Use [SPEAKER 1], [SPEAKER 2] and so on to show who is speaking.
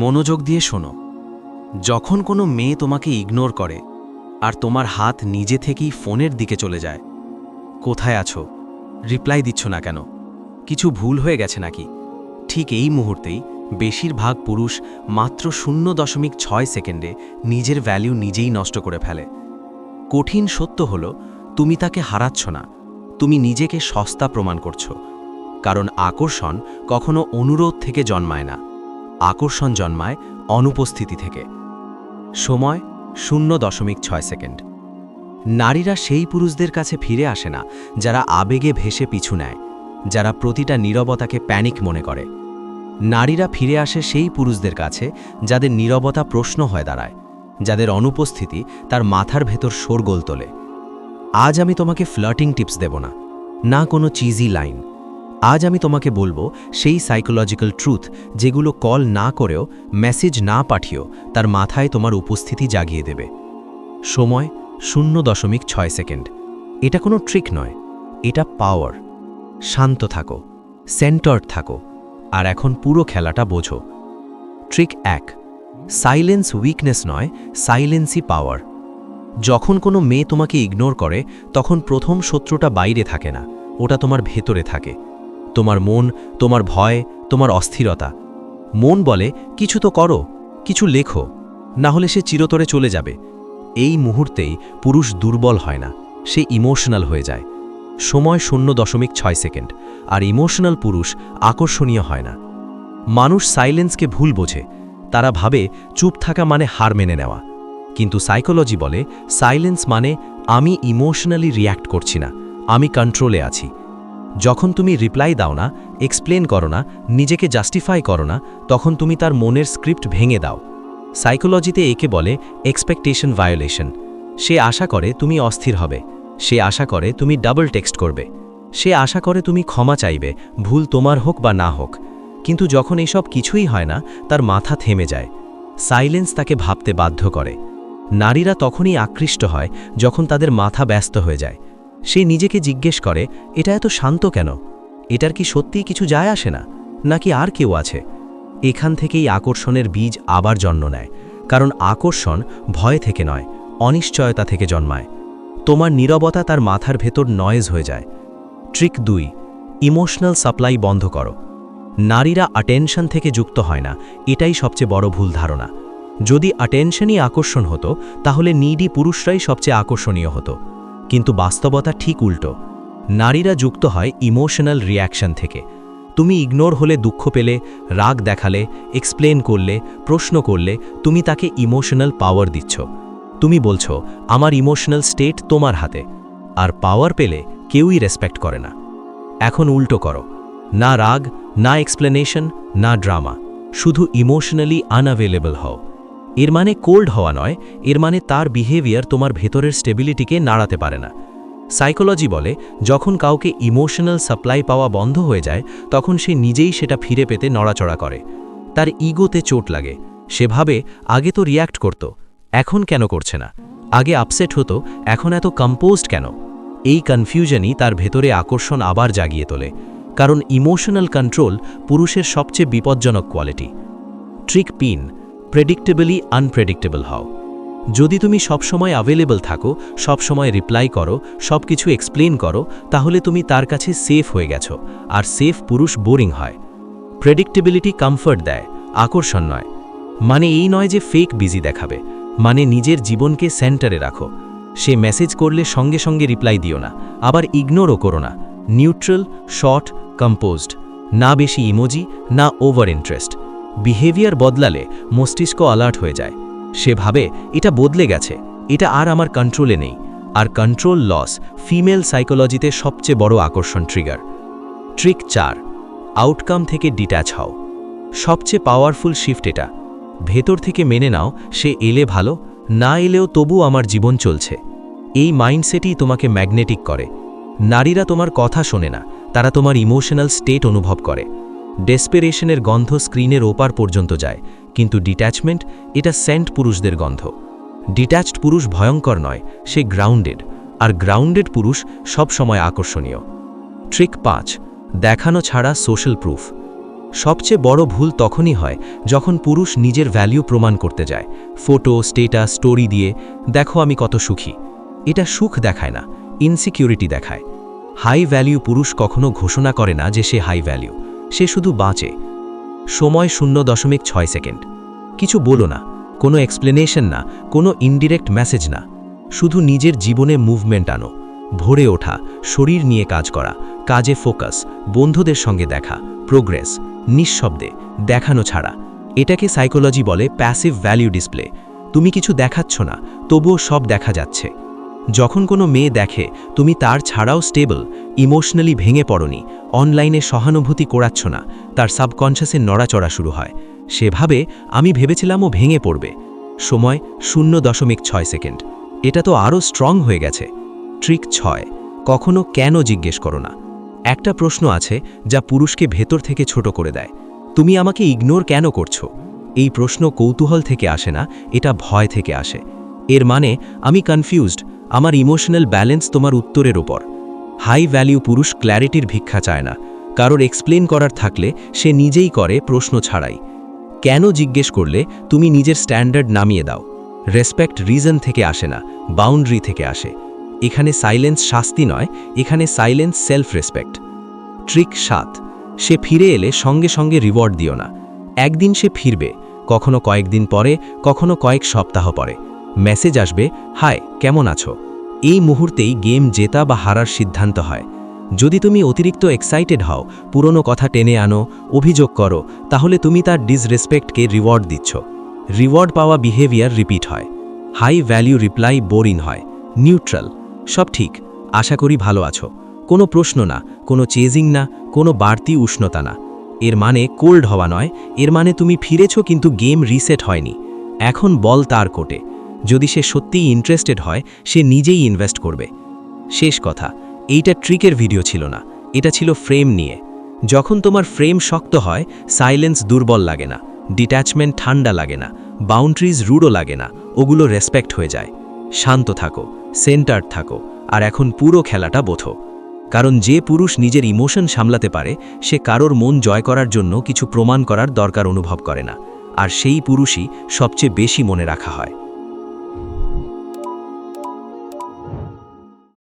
[SPEAKER 1] মনোযোগ দিয়ে শোনো। যখন কোনো মেয়ে তোমাকে ইগনোর করে, আর তোমার হাত নিজে থেকেই ফোনের দিকে চলে যায়, কোথায় আছো? রিপ্লাই দিচ্ছ না কেন? কিছু ভুল হয়ে গেছে নাকি? ঠিক এই মুহূর্তেই বেশিরভাগ পুরুষ মাত্র শূন্য দশমিক ছয় সেকেন্ডে নিজের ভ্যালু নিজেই নষ্ট করে ফেলে। কঠিন সত্য হলো, তুমি তাকে হারাচ্ছ না, তুমি নিজেকে সস্তা প্রমাণ করছ, কারণ আকর্ষণ কখনো অনুরোধ থেকে জন্মায় না। আকর্ষণ জন্মায় অনুপস্থিতি থেকে। সময় শূন্য দশমিক ছয় সেকেন্ড। নারীরা সেই পুরুষদের কাছে ফিরে আসে না, যারা আবেগে ভেসে পিছু নেয়, যারা প্রতিটা নীরবতাকে প্যানিক মনে করে। নারীরা ফিরে আসে সেই পুরুষদের কাছে, যাদের নীরবতা প্রশ্ন হয়ে দাঁড়ায়, যাদের অনুপস্থিতি তার মাথার ভেতর শোরগোল তোলে। আজ আমি তোমাকে ফ্লার্টিং টিপস দেব না না কোনো চিজি লাইন। আজ আমি তোমাকে বলব সেই সাইকোলজিক্যাল ট্রুথ যেগুলো কল না করেও মেসেজ না পাঠিয়েও তার মাথায় তোমার উপস্থিতি জাগিয়ে দেবে। সময় শূন্য দশমিক ছয় সেকেন্ড। এটা কোনো ট্রিক নয়, এটা পাওয়ার শান্ত থাকো সেন্টার্ড থাকো, আর এখন পুরো খেলাটা বোঝো। ট্রিক এক সাইলেন্স উইকনেস নয় সাইলেন্সই পাওয়ার যখন কোনো মেয়ে তোমাকে ইগনোর করে, তখন প্রথম শত্রুটা বাইরে থাকে না, ওটা তোমার ভেতরে থাকে। তোমার মন, তোমার ভয়, তোমার অস্থিরতা। মন বলে, কিছু তো করো, কিছু লেখো, না হলে সে চিরতরে চলে যাবে। এই মুহূর্তেই পুরুষ দুর্বল হয় না, সে ইমোশনাল হয়ে যায়। সময় শূন্য দশমিক ছয় সেকেন্ড, আর ইমোশনাল পুরুষ আকর্ষণীয় হয় না। মানুষ সাইলেন্সকে ভুল বোঝে, তারা ভাবে চুপ থাকা মানে হার মেনে নেওয়া। কিন্তু সাইকোলজি বলে, সাইলেন্স মানে আমি ইমোশনালি রিয়্যাক্ট করছি না, আমি কন্ট্রোলে আছি। যখন তুমি রিপ্লাই দাও না এক্সপ্লেন করো না, নিজেকে জাস্টিফাই করো না, তখন তুমি তার মনের স্ক্রিপ্ট ভেঙে দাও। সাইকোলজিতে একে বলে এক্সপেকটেশন ভায়োলেশন সে আশা করে তুমি অস্থির হবে। সে আশা করে তুমি ডাবল টেক্সট করবে। সে আশা করে তুমি ক্ষমা চাইবে, ভুল তোমার হোক বা না হোক। কিন্তু যখন এসব কিছুই হয় না, তার মাথা থেমে যায়। সাইলেন্স তাকে ভাবতে বাধ্য করে। নারীরা তখনই আকৃষ্ট হয় যখন তাদের মাথা ব্যস্ত হয়ে যায়। সে নিজেকে জিজ্ঞেস করে, এটা এত শান্ত কেন? এটার কি সত্যিই কিছু যায় আসে না? নাকি আর কেউ আছে? এখান থেকেই আকর্ষণের বীজ আবার জন্ম নেয়, কারণ আকর্ষণ ভয় থেকে নয়, অনিশ্চয়তা থেকে জন্মায়। তোমার নীরবতা তার মাথার ভেতর নয়েজ হয়ে যায়। ট্রিক দুই ইমোশনাল সাপ্লাই বন্ধ করো। নারীরা অ্যাটেনশন থেকে যুক্ত হয় না, এটাই সবচেয়ে বড় ভুল ধারণা। যদি অ্যাটেনশনই আকর্ষণ হতো, তাহলে নিডি পুরুষরাই সবচেয়ে আকর্ষণীয় হতো। কিন্তু বাস্তবতা ঠিক উল্টো। নারীরা যুক্ত হয় ইমোশনাল রিয়াকশন থেকে। তুমি ইগনোর হলে দুঃখ পেলে, রাগ দেখালে এক্সপ্লেন করলে, প্রশ্ন করলে, তুমি তাকে ইমোশনাল পাওয়ার দিচ্ছ। তুমি বলছো, আমার ইমোশনাল স্টেট তোমার হাতে। আর পাওয়ার পেলে কেউই রেসপেক্ট করে না। এখন উল্টো করো। না রাগ, না এক্সপ্লেনেশন, না ড্রামা। শুধু ইমোশনালি আনঅ্যাভেলেবল হও। এর মানে কোল্ড হওয়া নয়, এর মানে তার বিহেভিয়ার তোমার ভেতরের স্টেবিলিটিকে নাড়াতে পারে না। সাইকোলজি বলে, যখন কাউকে ইমোশনাল সাপ্লাই পাওয়া বন্ধ হয়ে যায়, তখন সে নিজেই সেটা ফিরে পেতে নড়াচড়া করে। তার ইগোতে চোট লাগে। সেভাবে আগে তো রিয়্যাক্ট করত, এখন কেন করছে না? আগে আপসেট হতো, এখন এত কম্পোজড কেন? এই কনফিউশনই তার ভেতরে আকর্ষণ আবার জাগিয়ে তোলে। কারণ ইমোশনাল কন্ট্রোল পুরুষের সবচেয়ে বিপজ্জনক কোয়ালিটি ট্রিক পিন প্রেডিক্টেবলি আনপ্রেডিক্টেবল হও। যদি তুমি সবসময় অ্যাভেলেবল থাকো, সবসময় রিপ্লাই করো সব কিছু এক্সপ্লেন করো, তাহলে তুমি তার কাছে সেফ হয়ে গেছো, আর সেফ পুরুষ বোরিং হয়। প্রেডিক্টেবিলিটি কমফর্ট দেয়, আকর্ষণ নয়। মানে এই নয় যে ফেক বিজি দেখাবে মানে নিজের জীবনকে সেন্টারে রাখো। সে মেসেজ করলে সঙ্গে সঙ্গে রিপ্লাই দিও না, আবার ইগনোরও করো না। নিউট্রাল শর্ট কম্পোজড না বেশি ইমোজি না ওভার ইন্টারেস্ট বিহেভিয়ার বদলালে মস্তিষ্ক অ্যালার্ট হয়ে যায়। সে ভাবে, এটা বদলে গেছে। এটা আর আমার কন্ট্রোলে নেই। আর কন্ট্রোল লস ফিমেল সাইকোলজিতে সবচেয়ে বড় আকর্ষণ ট্রিগার ট্রিক চার আউটকাম থেকে ডিট্যাচ হও। সবচেয়ে পাওয়ারফুল শিফট এটা। ভেতর থেকে মেনে নাও, সে এলে ভালো, না এলেও তবু আমার জীবন চলছে। এই মাইন্ডসেটই তোমাকে ম্যাগনেটিক করে। নারীরা তোমার কথা শোনে না, তারা তোমার ইমোশনাল স্টেট অনুভব করে। ডেসপেরেশনের গন্ধ স্ক্রিনের ওপার পর্যন্ত যায়, কিন্তু ডিট্যাচমেন্ট এটা সেন্ট পুরুষদের গন্ধ। ডিট্যাচড পুরুষ ভয়ঙ্কর নয়, সে গ্রাউন্ডেড, আর গ্রাউন্ডেড পুরুষ সব সময় আকর্ষণীয়। ট্রিক পাঁচ, দেখানো ছাড়া সোশ্যাল প্রুফ।
[SPEAKER 2] সবচেয়ে বড় ভুল তখনই হয় যখন পুরুষ নিজের ভ্যালু প্রমাণ করতে যায়, ফটো, স্টেটাস, স্টোরি দিয়ে, দেখো আমি কত সুখী। এটা সুখ দেখায় না, ইনসিকিউরিটি দেখায়। হাই ভ্যালিউ পুরুষ কখনো ঘোষণা করে না যে সে হাই ভ্যালিউ সে শুধু বাঁচে। সময় শূন্য দশমিক ছয় সেকেন্ড। কিছু বলো না, কোনো এক্সপ্লেনেশন না, কোনো ইনডিরেক্ট মেসেজ না। শুধু নিজের জীবনে মুভমেন্ট আনো, ভোরে ওঠা, শরীর নিয়ে কাজ করা, কাজে ফোকাস বন্ধুদের সঙ্গে দেখা প্রোগ্রেস নিঃশব্দে, দেখানো ছাড়া। এটাকে সাইকোলজি বলে প্যাসিভ ভ্যালিউ ডিসপ্লে তুমি কিছু দেখাচ্ছ না, তবুও সব দেখা যাচ্ছে। যখন কোনো মেয়ে দেখে, তুমি তার ছাড়াও স্টেবল, ইমোশনালি ভেঙে পড়নি, অনলাইনে সহানুভূতি করাচ্ছ না, তার সাবকনশাসে নড়াচড়া শুরু হয়। সেভাবে আমি ভেবেছিলাম ও ভেঙে পড়বে। সময় শূন্য দশমিক ছয় সেকেন্ড। এটা তো আরও স্ট্রং হয়ে গেছে। ট্রিক ছয়, কখনো কেন জিজ্ঞেস করো না। একটা প্রশ্ন আছে যা পুরুষকে ভেতর থেকে ছোট করে দেয়। তুমি আমাকে ইগনোর কেন করছ? এই প্রশ্ন কৌতূহল থেকে আসে না, এটা ভয় থেকে আসে। এর মানে আমি কনফিউজড আমার ইমোশনাল ব্যালেন্স তোমার উত্তরের ওপর হাই ভ্যালিউ পুরুষ ক্ল্যারিটির ভিক্ষা চায় না। কারোর এক্সপ্লেন করার থাকলে সে নিজেই করে প্রশ্ন ছাড়াই। কেন জিজ্ঞেস করলে তুমি নিজের স্ট্যান্ডার্ড নামিয়ে দাও। রেসপেক্ট রিজন থেকে আসে না, বাউন্ডারি থেকে আসে। এখানে সাইলেন্স শাস্তি নয়, এখানে সাইলেন্স সেলফ রেসপেক্ট ট্রিক সাত, সে ফিরে এলে সঙ্গে সঙ্গে রিওয়ার্ড দিও না। একদিন সে ফিরবে, কখনো কয়েকদিন পরে, কখনো কয়েক সপ্তাহ পরে। মেসেজ আসবে, হাই, কেমন আছো? এই মুহূর্তেই গেম জেতা বা হারার সিদ্ধান্ত হয়। যদি তুমি অতিরিক্ত এক্সাইটেড হও, পুরনো কথা টেনে আনো, অভিযোগ করো, তাহলে তুমি তার ডিসরেসপেক্টকে রিওয়ার্ড দিচ্ছ। রিওয়ার্ড পাওয়া বিহেভিয়ার রিপিট হয়। হাই ভ্যালিউ রিপ্লাই বোরিং হয়। নিউট্রাল সব ঠিক। আশা করি ভালো আছো। কোনো প্রশ্ন না, কোনো চেজিং না, কোনো বাড়তি উষ্ণতা না। এর মানে কোল্ড হওয়া নয়, এর মানে তুমি ফিরেছ কিন্তু গেম রিসেট হয়নি। এখন বল তার কোটে। যদি সে সত্যিই ইন্টারেস্টেড হয়, সে নিজেই ইনভেস্ট করবে। শেষ কথা, এইটা ট্রিকের ভিডিও ছিল না। এটা ছিল ফ্রেম নিয়ে। যখন তোমার ফ্রেম শক্ত হয় সাইলেন্স দুর্বল লাগে না ডিট্যাচমেন্ট ঠান্ডা লাগে না বাউন্ডারিজ রুডও লাগে না, ওগুলো রেসপেক্ট হয়ে যায়। শান্ত থাকো সেন্টার থাকো, আর এখন পুরো খেলাটা বোথো কারণ যে পুরুষ নিজের ইমোশন সামলাতে পারে, সে কারোর মন জয় করার জন্য কিছু প্রমাণ করার দরকার অনুভব করে না। আর সেই পুরুষই সবচেয়ে বেশি মনে রাখা হয়।